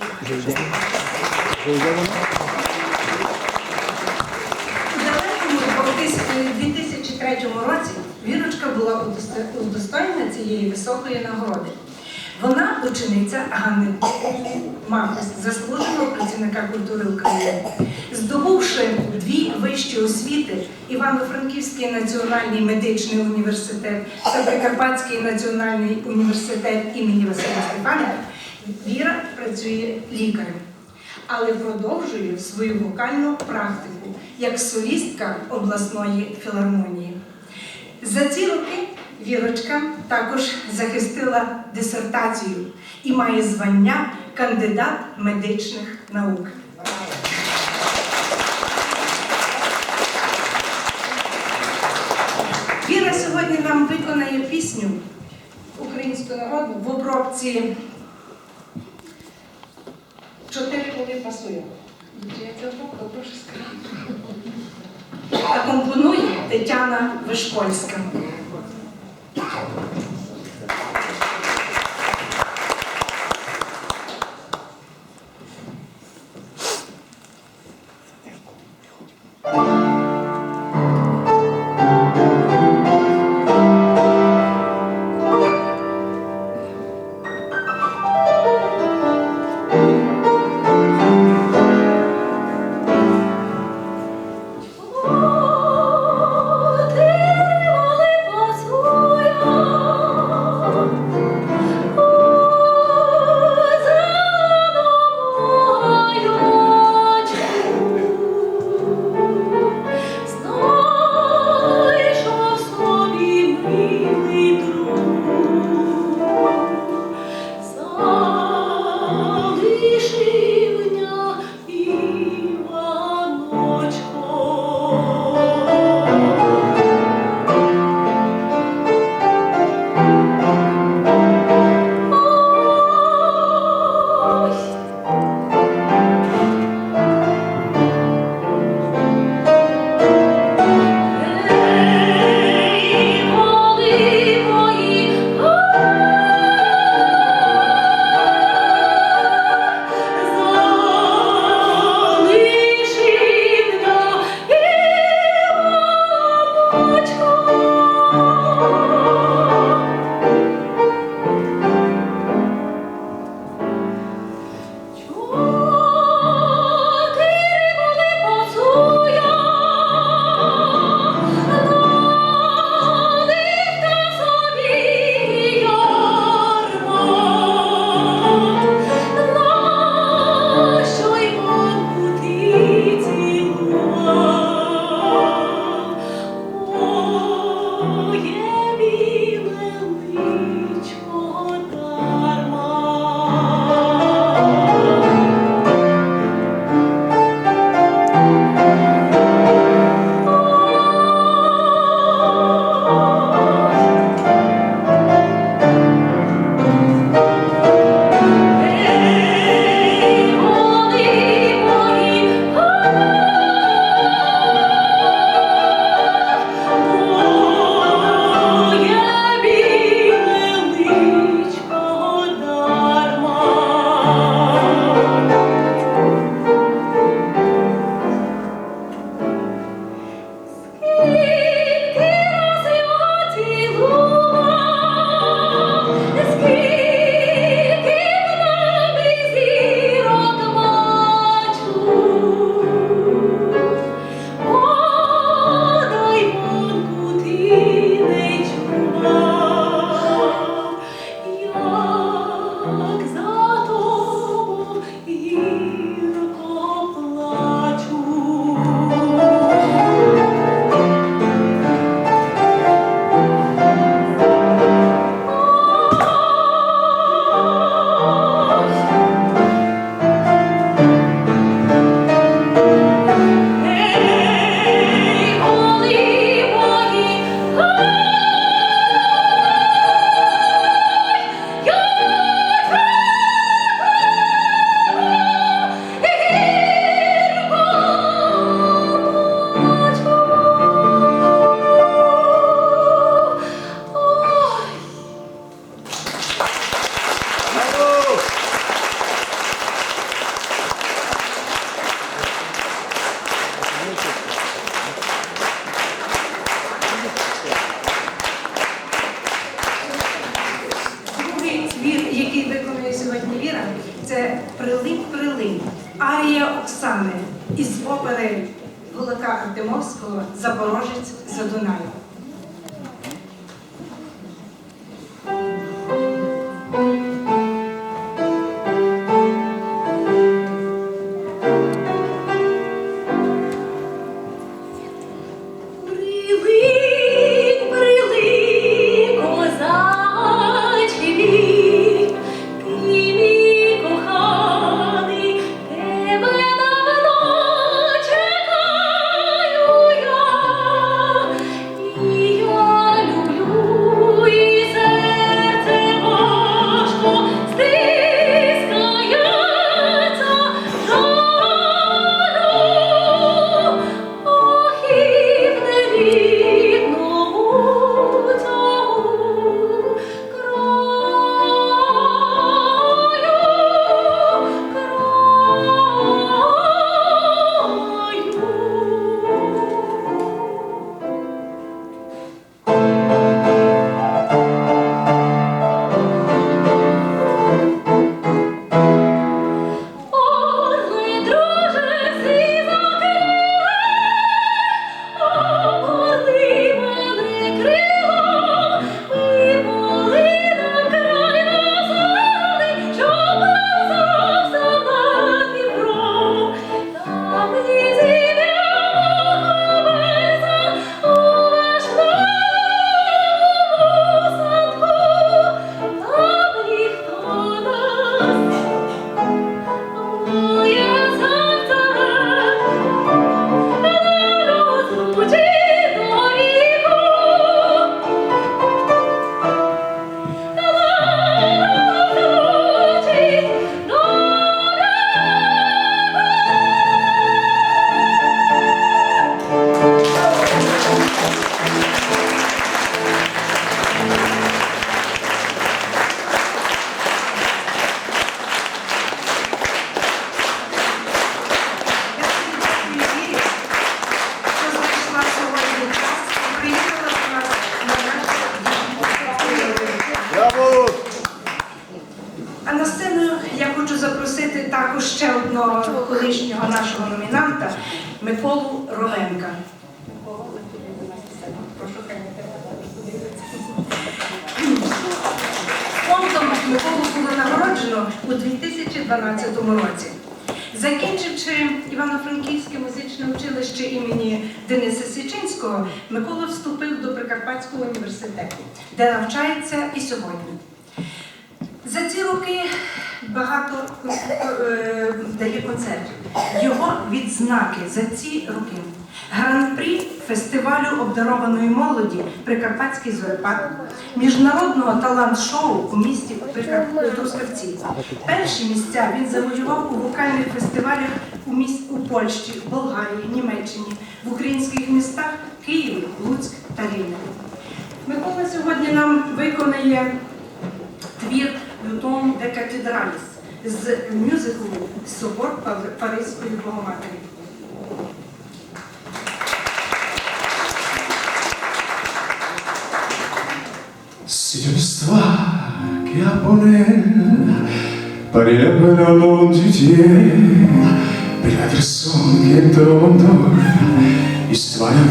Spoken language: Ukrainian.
У далекому 2003 році Вірочка була удостоєна цієї високої нагороди. Вона учениця Ганни Мамис, заслуженого працівника культури України. Здобувши дві вищі освіти Івано-Франківський національний медичний університет та Прикарпатський національний університет імені Василя Стефаника, Віра працює лікарем але продовжує свою вокальну практику як солістка обласної філармонії. За ці роки Вірочка також захистила дисертацію і має звання кандидат медичних наук. Віра сьогодні нам виконає пісню українську народну в обробці прошу сказати. Акомпонує Тетяна Вишкольська. Артемовського Запорожець за Дунаю. Ще одного колишнього нашого номінанта Миколу подивиться. Фондом Миколу було нагороджено у 2012 році. Закінчивши Івано-Франківське музичне училище імені Дениса Січинського, Микола вступив до Прикарпатського університету, де навчається і сьогодні. За ці роки багато е, дає концертів. Його відзнаки за ці роки. Гран-прі фестивалю обдарованої молоді Прикарпатський зорепад, міжнародного талант-шоу у місті Трускавці. Перші місця він завоював у вокальних фестивалях у міст у Польщі, Болгарії, Німеччині, в українських містах Києві, Луцьк та Рівне. Микола сьогодні нам виконає твір Лютон де Катедраліс з мюзиклу Собор Паризької Богоматері. Si je ne sois qu'à poner Parierbero di te Per la persona che trovo Istoria